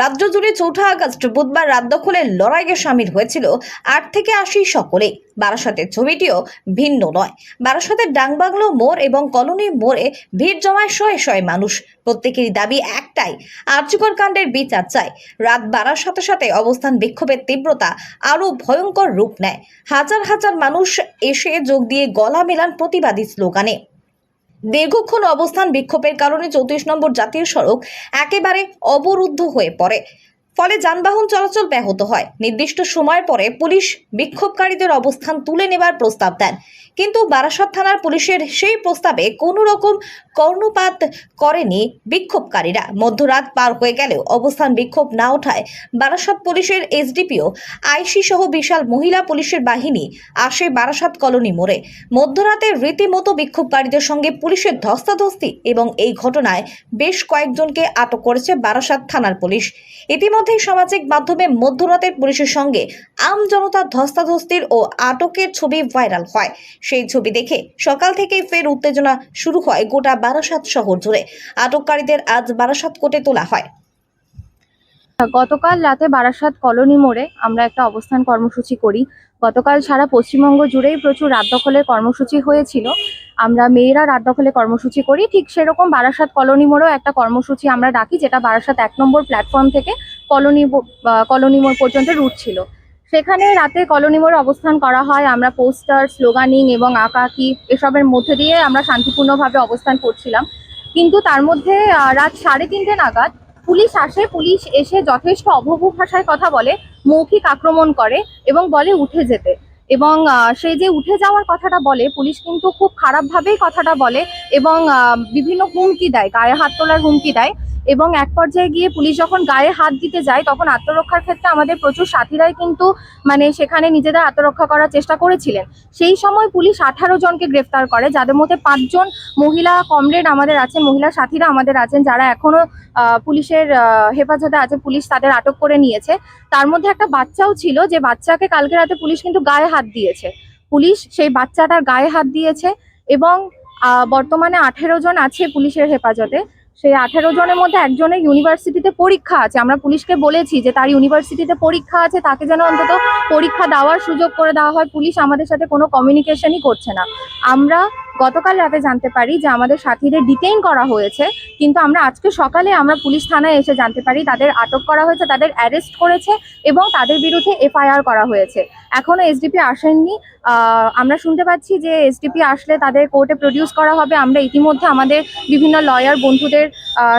রাজ্য জুড়ে চৌঠা আগস্ট বুধবার রাত দখলের লড়াইয়ে সামিল হয়েছিল আট থেকে আশি সকলে বারাসাতের ছবিটিও ভিন্ন নয়। বারাসাতের ডাংবাংলো মোড় এবং কলোনি মোড়ে ভিড় জমায় শয়ে শয়ে মানুষ। প্রত্যেকেরই দাবি একটাই, আর্যকর কাণ্ডের বিচার চায় রাত বাড়ার সাথে সাথে অবস্থান বিক্ষোভের তীব্রতা আরও ভয়ঙ্কর রূপ নেয়। হাজার হাজার মানুষ এসে যোগ দিয়ে গলা মেলান প্রতিবাদী স্লোগানে। দীর্ঘক্ষণ অবস্থান বিক্ষোভের কারণে চৌত্রিশ নম্বর জাতীয় সড়ক একেবারে অবরুদ্ধ হয়ে পড়ে। ফলে যানবাহন চলাচল ব্যাহত হয়। নির্দিষ্ট সময় পরে পুলিশ বিক্ষোভকারীদের অবস্থান তুলে নেবার প্রস্তাব দেন। কিন্তু বারাসাত থানার পুলিশের সেই প্রস্তাবে কোনো রকম কর্ণপাত করেনি বিক্ষোভকারীরা। মধ্যরাত পার হয়ে গেলেও অবস্থান বিক্ষোভ না ওঠায় বারাসাত পুলিশের এসডিপিও আইসি সহ বিশাল মহিলা পুলিশের বাহিনী আসে বারাসাত কলোনি মোড়ে। মধ্যরাতে রীতিমতো বিক্ষোভকারীদের সঙ্গে পুলিশের ধস্তাধস্তি এবং এই ঘটনায় বেশ কয়েকজনকে আটক করেছে বারাসাত থানার পুলিশ। ইতিমধ্যেই সামাজিক মাধ্যমে মধ্যরাতের পুলিশের সঙ্গে আমজনতার ধস্তাধস্তির ও আটকের ছবি ভাইরাল হয়। সেই ছবি দেখে সকাল থেকেই ফের উত্তেজনা শুরু হয় গোটা বারাসাত শহর জুড়ে। আটককারীদের আজ বারাসাত কোর্টে তোলা হয়। গতকাল রাতে বারাসাত কলোনি মোড়ে আমরা একটা অবস্থান কর্মসূচি করি। গতকাল সারা পশ্চিমবঙ্গ জুড়েই প্রচুর রাত দখলের কর্মসূচি হয়েছিল। আমরা মেয়েরা রাত দখলে কর্মসূচি করি। ঠিক সেরকম বারাসাত কলোনি মোড়েও একটা কর্মসূচি আমরা ডাকি, যেটা বারাসাত এক নম্বর প্ল্যাটফর্ম থেকে কলোনি কলোনি মোড় পর্যন্ত রুট ছিল। সেখানে রাতে কলোনি মোড়ে অবস্থান করা হয়। আমরা পোস্টার, স্লোগানিং এবং আঁকাকি এসবের মধ্যে দিয়ে আমরা শান্তিপূর্ণভাবে অবস্থান করছিলাম। কিন্তু তার মধ্যে রাত সাড়ে তিনটে নাগাদ পুলিশ আসে। পুলিশ এসে যথেষ্ট অভব্য ভাষায় কথা বলে, মৌখিক আক্রমণ করে এবং বলে উঠে যেতে। এবং সে যে উঠে যাওয়ার কথাটা বলে, পুলিশ কিন্তু খুব খারাপভাবেই কথাটা বলে এবং বিভিন্ন হুমকি দেয়, গায়ে হাত তোলার হুমকি দেয়। এবং এক পর্যায়ে গিয়ে পুলিশ যখন গায়ে হাত দিতে যায়, তখন আত্মরক্ষার ক্ষেত্রে আমাদের প্রচুর সাথীরাই কিন্তু মানে সেখানে নিজেদের আত্মরক্ষা করার চেষ্টা করেছিলেন। সেই সময় পুলিশ আঠারো জনকে গ্রেফতার করে, যাদের মধ্যে পাঁচজন মহিলা কমরেড আমাদের আছেন মহিলা সাথীরা আমাদের আছেন, যারা এখনও পুলিশের হেফাজতে আছে, পুলিশ তাদের আটক করে নিয়েছে। তার মধ্যে একটা বাচ্চাও ছিল, যে বাচ্চাকে কালকে রাতে পুলিশ কিন্তু গায়ে হাত দিয়েছে। পুলিশ সেই বাচ্চাটার গায়ে হাত দিয়েছে এবং বর্তমানে আঠেরো জন আছে পুলিশের হেফাজতে। সেই আঠারো জনের মধ্যে একজনের ইউনিভার্সিটিতে পরীক্ষা আছে। আমরা পুলিশকে বলেছি যে তার ইউনিভার্সিটিতে পরীক্ষা আছে, তাকে যেন অন্তত পরীক্ষা দেওয়ার সুযোগ করে দেওয়া হয়। পুলিশ আমাদের সাথে কোনো কমিউনিকেশনই করছে না। আমরা গতকাল রাতে জানতে পারি যে আমাদের সাথীদের ডিটেইন করা হয়েছে। কিন্তু আমরা আজকে সকালে আমরা পুলিশ থানায় এসে জানতে পারি, তাদের আটক করা হয়েছে, তাদের অ্যারেস্ট করেছে এবং তাদের বিরুদ্ধে এফআইআর করা হয়েছে। এখনও এসডিপি আসেননি। আমরা শুনতে পাচ্ছি যে এসডিপি আসলে তাদের কোর্টে প্রডিউস করা হবে। আমরা ইতিমধ্যে আমাদের বিভিন্ন লয়ার বন্ধুদের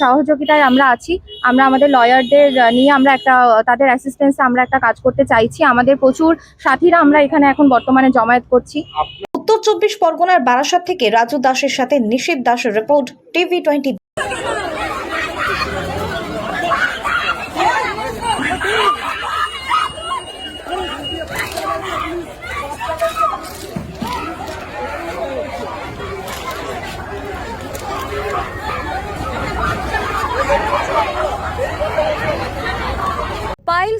সহযোগিতায় আমরা আছি। আমরা আমাদের লয়ারদের নিয়ে আমরা একটা, তাদের অ্যাসিস্ট্যান্সে আমরা একটা কাজ করতে চাইছি। আমাদের প্রচুর সাথীরা আমরা এখানে এখন বর্তমানে জমায়েত করছি। উত্তর চব্বিশ পরগনার বারাসাত থেকে রাজু দাসের সাথে Nishit Das report TV twenty